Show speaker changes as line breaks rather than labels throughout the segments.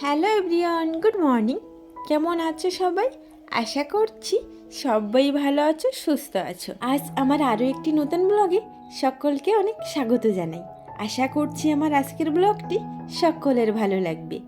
Hello everyone, good morning. কেমন আছো সবাই? আশা করছি সবাই ভালো আছো, সুস্থ আছো। আজ আমার আরও একটি নতুন ব্লগে সকলকে অনেক স্বাগত জানাই। আশা করছি আমার আজকের ব্লগটি সকলের ভালো লাগবে।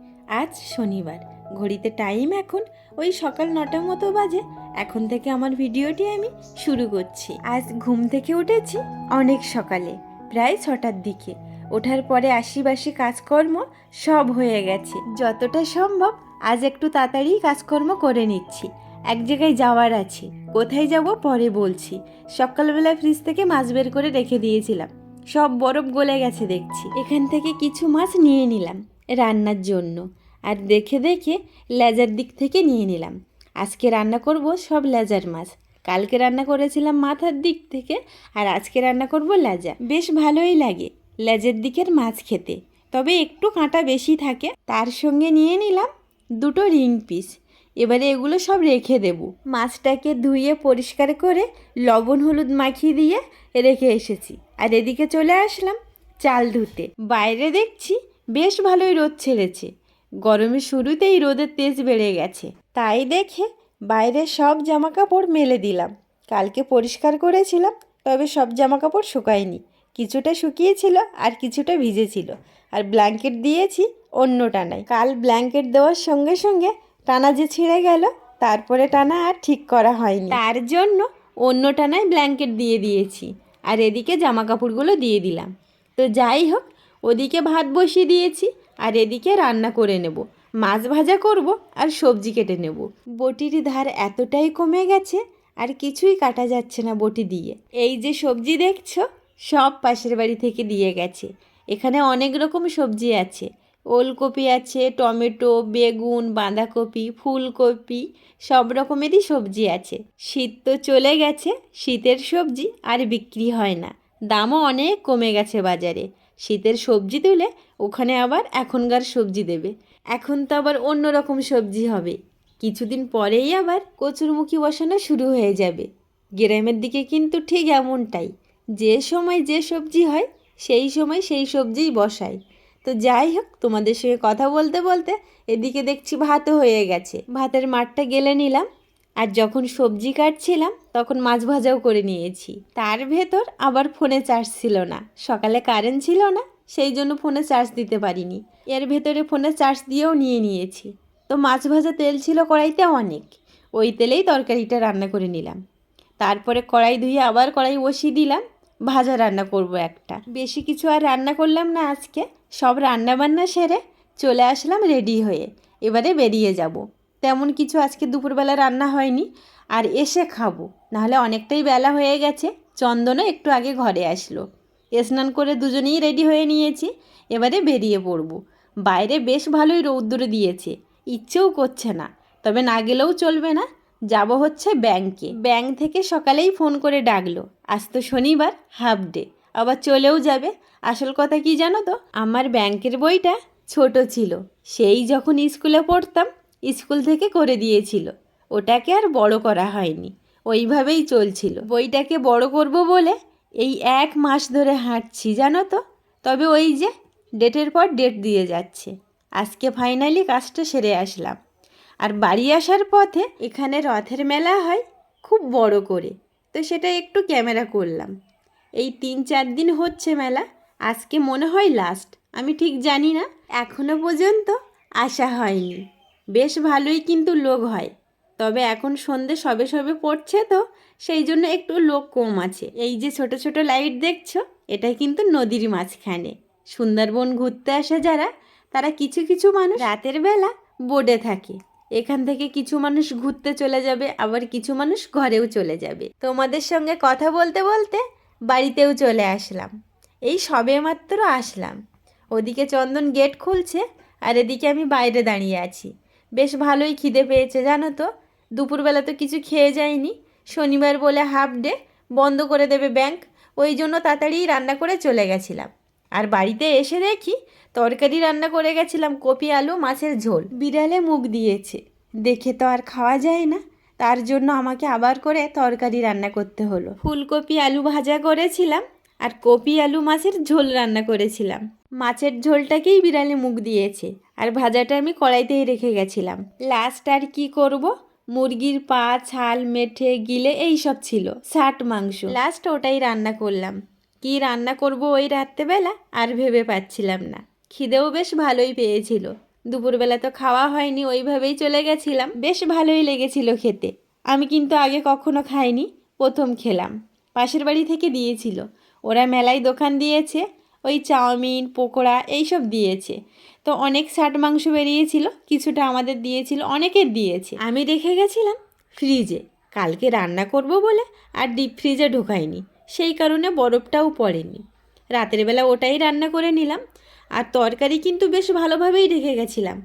আজ শনিবার, ঘড়িতে টাইম এখন ওই সকাল নটার মতো বাজে। এখন থেকে আমার ভিডিওটি আমি শুরু করছি। আজ ঘুম থেকে উঠেছি অনেক সকালে, প্রায় ছটার দিকে। ওঠার পরে আশিবাসি কাজকর্ম সব হয়ে গেছে। যতটা সম্ভব আজ একটু তাড়াতাড়ি কাজকর্ম করে নিচ্ছি। এক জায়গায় যাওয়ার আছে। কোথায় যাব পরে বলছি। সকালবেলা ফ্রিজ থেকে মাছ বের করে রেখে দিয়েছিলাম। সব বরফ গলে গেছে দেখছি। এখান থেকে কিছু মাছ নিয়ে নিলাম রান্নার জন্য। আর দেখে দেখে লেজার দিক থেকে নিয়ে নিলাম। আজকে রান্না করব সব লেজার মাছ। কালকে রান্না করেছিলাম মাথার দিক থেকে আর আজকে রান্না করব লেজা বেশ ভালোই লাগে। লেজের দিকের মাছ খেতে। তবে একটু কাঁটা বেশি থাকে, তার সঙ্গে নিয়ে নিলাম দুটো রিং পিস। এবারে এগুলো সব রেখে দেব। মাছটাকে ধুয়ে পরিষ্কার করে লবণ হলুদ মাখিয়ে দিয়ে রেখে এসেছি। আর এদিকে চলে আসলাম চাল ধুতে। বাইরে দেখছি বেশ ভালোই রোদ ছেড়েছে। গরমের শুরুতেই রোদের তেজ বেড়ে গেছে। তাই দেখে বাইরে সব জামা কাপড় মেলে দিলাম। কালকে পরিষ্কার করেছিলাম, তবে সব জামা কাপড় শুকায়নি। কিছুটা শুকিয়েছিল আর কিছুটা ভিজেছিল। আর ব্ল্যাঙ্কেট দিয়েছি অন্য টানায় কাল ব্ল্যাঙ্কেট দেওয়ার সঙ্গে সঙ্গে টানা যে ছিঁড়ে গেল, তারপরে টানা আর ঠিক করা হয়নি। তার জন্য অন্য টানায় ব্ল্যাঙ্কেট দিয়ে দিয়েছি। আর এদিকে জামা কাপড়গুলো দিয়ে দিলাম। তো যাই হোক, ওদিকে ভাত বসিয়ে দিয়েছি আর এদিকে রান্না করে নেব। মাছ ভাজা করব আর সবজি কেটে নেব। বটির ধার এতটাই কমে গেছে আর কিছুই কাটা যাচ্ছে না বটি দিয়ে। এই যে সবজি দেখছ সব পাশের বাড়ি থেকে দিয়ে গেছে। এখানে অনেক রকম সবজি আছে। ওলকপি আছে, টমেটো, বেগুন, বাঁধাকপি, ফুলকপি, সব রকমেরই সবজি আছে। শীত তো চলে গেছে, শীতের সবজি আর বিক্রি হয় না। দামও অনেক কমে গেছে বাজারে। শীতের সবজি তুলে ওখানে আবার এখনকার সবজি দেবে। এখন তো আবার অন্য রকম সবজি হবে। কিছুদিন পরেই আবার কচুরমুখী বসানো শুরু হয়ে যাবে। গ্রামের দিকে কিন্তু ঠিক এমনটাই। যে সময় যে সবজি হয়, সেই সময় সেই সবজিই বসাই। তো যাই হোক, তোমাদের সঙ্গে কথা বলতে বলতে এদিকে দেখছি ভাতও হয়ে গেছে। ভাতের মাঠটা গেলে নিলাম আর যখন সবজি কাটছিলাম তখন মাছ ভাজাও করে নিয়েছি। তার ভেতর আবার ফোনে চার্জ ছিল না। সকালে কারেন্ট ছিল না, সেই জন্য ফোনে চার্জ দিতে পারিনি। এর ভেতরে ফোনে চার্জ দিয়েও নিয়ে নিয়েছি। তো মাছ ভাজা তেল ছিল কড়াইতে অনেক। ওই তেলেই তরকারিটা রান্না করে নিলাম। তারপরে কড়াই ধুয়ে আবার কড়াই বসিয়ে দিলাম। ভাজা রান্না করব একটা। বেশি কিছু আর রান্না করলাম না আজকে। সব রান্না বান্না সেরে চলে আসলাম রেডি হয়ে। এবারে বেরিয়ে যাব। তেমন কিছু আজকে দুপুরবেলা রান্না হয়নি। আর এসে খাব। নাহলে অনেকটাই বেলা হয়ে গেছে। চন্দনও একটু আগে ঘরে আসলো। স্নান করে দুজনেই রেডি হয়ে নিয়েছি। এবারে বেরিয়ে পড়ব। বাইরে বেশ ভালোই রৌদ্র দিয়েছে। ইচ্ছেও করছে না। তবে না গেলেও চলবে না। যাব হচ্ছে ব্যাংকে। ব্যাংক থেকে সকালেই ফোন করে ডাকলো। আজ তো শনিবার, হাফ ডে। আবার চলেও যাবে। আসল কথা কি জানো তো? আমার ব্যাংকের বইটা ছোট ছিল। সেই যখন স্কুলে পড়তাম, স্কুল থেকে করে দিয়েছিল। ওটাকে আর বড় করা হয়নি। ওইভাবেই চলছিল। বইটাকে বড় করব বলে এই এক মাস ধরে হাঁটছি, জানো তো? তবে ওই যে, ডেটের পর ডেট দিয়ে যাচ্ছে। আজকে ফাইনালি কাজটা সেরে আসলাম। আর বাড়ি আসার পথে এখানে রথের মেলা হয় খুব বড় করে। তো সেটা একটু ক্যামেরা করলাম। এই তিন চার দিন হচ্ছে মেলা। আজকে মনে হয় লাস্ট আমি ঠিক জানি না। এখনও পর্যন্ত আসা হয়নি। বেশ ভালোই কিন্তু লোক হয়। তবে এখন সন্ধে সবে সবে পড়ছে তো, সেই জন্য একটু লোক কম আছে। এই যে ছোট ছোট লাইট দেখছ এটা কিন্তু নদীর মাঝখানে। সুন্দরবন ঘুরতে আসে যারা, তারা কিছু কিছু মানুষ রাতের বেলা বোর্ডে থাকে। এখান থেকে কিছু মানুষ ঘুরতে চলে যাবে, আবার কিছু মানুষ ঘরেও চলে যাবে। তোমাদের সঙ্গে কথা বলতে বলতে বাড়িতেও চলে আসলাম। এই সবে মাত্র আসলাম। ওদিকে চন্দন গেট খুলছে, আর এদিকে আমি বাইরে দাঁড়িয়ে আছি। বেশ ভালোই খিদে পেয়েছে, জানো তো? দুপুরবেলা তো কিছু খেয়ে যায়নি শনিবার বলে হাফ ডে, বন্ধ করে দেবে ব্যাংক। ওই জন্য তাড়াতাড়ি রান্না করে চলে গেছিলাম। আর বাড়িতে এসে দেখি তরকারি রান্না করে গেছিলাম কপি আলু, মাছের ঝোল। বিড়ালে মুখ দিয়েছে। দেখে তো আর খাওয়া যায় না। তার জন্য আমাকে আবার করে তরকারি রান্না করতে হলো। ফুলকপি আলু ভাজা করেছিলাম আর কপি আলু, মাছের ঝোল রান্না করেছিলাম। মাছের ঝোলটাকেই বিড়ালে মুখ দিয়েছে। আর ভাজাটা আমি কড়াইতেই রেখে গেছিলাম। লাস্ট আর কি করব? মুরগির পা, ছাল, মেঠে, গিলে এই সব ছিল। ষাট মাংস। লাস্ট ওটাই রান্না করলাম। কি রান্না করব ওই রাত্রেবেলা আর ভেবে পাচ্ছিলাম না। খিদেও বেশ ভালোই পেয়েছিল। দুপুরবেলা তো খাওয়া হয়নি, ওইভাবেই চলে গেছিলাম। বেশ ভালোই লেগেছিল খেতে। আমি কিন্তু আগে কখনো খাইনি, প্রথম খেলাম। পাশের বাড়ি থেকে দিয়েছিল। ওরা মেলায় দোকান দিয়েছে, ওই চাউমিন, পকোড়া এইসব দিয়েছে। তো অনেক ষাট মাংস বেরিয়েছিল, কিছুটা আমাদের দিয়েছিল, অনেকের দিয়েছে। আমি রেখে গেছিলাম ফ্রিজে। কালকে রান্না করব বলে আর ডিপ ফ্রিজে ঢোকাইনি। সেই কারণে বরফটাও পড়েনি। রাতের বেলা ওটাই রান্না করে নিলাম, আর তরকারি কিন্তু বেশ ভালোভাবেই রেখে গেছিলাম।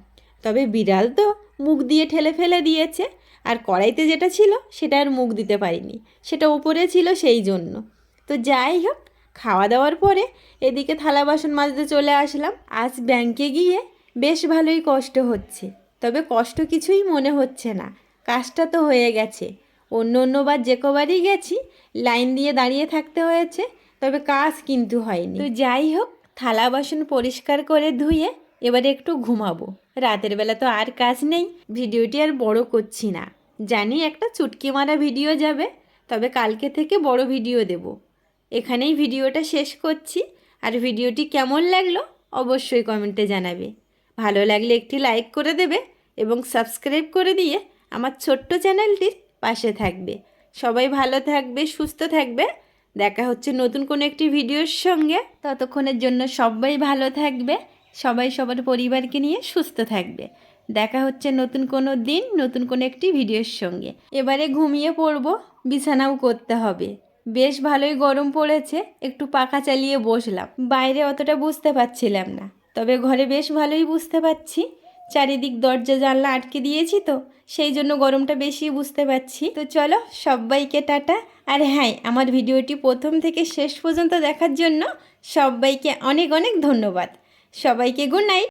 তবে বিড়াল তো মুখ দিয়ে ঠেলে ফেলে দিয়েছে, আর কড়াইতে যেটা ছিল সেটা আর মুখ দিতে পারিনি, সেটা ওপরে ছিল সেই জন্য। তো যাই হোক, খাওয়া দাওয়ার পরে এদিকে থালা বাসন মাজতে চলে আসলাম। আজ ব্যাংকে গিয়ে বেশ ভালোই কষ্ট হচ্ছে, তবে কষ্ট কিছুই মনে হচ্ছে না। কাজটা তো হয়ে গেছে। অন্য অন্যবার যে কবারই গেছি, লাইন দিয়ে দাঁড়িয়ে থাকতে হয়েছে, তবে কাজ কিন্তু হয়নি। তো যাই হোক, থালা বাসন পরিষ্কার করে ধুয়ে এবারে একটু ঘুমাবো। রাতের বেলা তো আর কাজ নেই, ভিডিওটি আর বড় করছি না। জানি একটা চুটকি মারা ভিডিও যাবে, তবে কালকে থেকে বড় ভিডিও দেব। এখানেই ভিডিওটা শেষ করছি, আর ভিডিওটি কেমন লাগল অবশ্যই কমেন্টে জানাবে। ভালো লাগলে একটি লাইক করে দেবে এবং সাবস্ক্রাইব করে দিয়ে আমার ছোট্ট চ্যানেলটির পাশে থাকবে। সবাই ভালো থাকবে, সুস্থ থাকবে। দেখা হচ্ছে নতুন কোনো একটি ভিডিওর সঙ্গে। ততক্ষণের জন্য সবাই ভালো থাকবে, সবাই সবার পরিবারকে নিয়ে সুস্থ থাকবে। দেখা হচ্ছে নতুন কোনো দিন, নতুন কোনো একটি ভিডিওর সঙ্গে। এবারে ঘুমিয়ে পড়ব, বিছানাও করতে হবে। বেশ ভালোই গরম পড়েছে, একটু পাখা চালিয়ে বসলাম। বাইরে অতটা বুঝতে পারছিলাম না, তবে ঘরে বেশ ভালোই বুঝতে পারছি। চারিদিক দরজা জানলা আটকে দিয়েছি তো সেই জন্য গরমটা বেশি বুঝতে পারছি। তো চলো, সবাইকে টাটা। আর হ্যাঁ আমার ভিডিওটি প্রথম থেকে শেষ পর্যন্ত দেখার জন্য সবাইকে অনেক অনেক ধন্যবাদ। সবাইকে গুড নাইট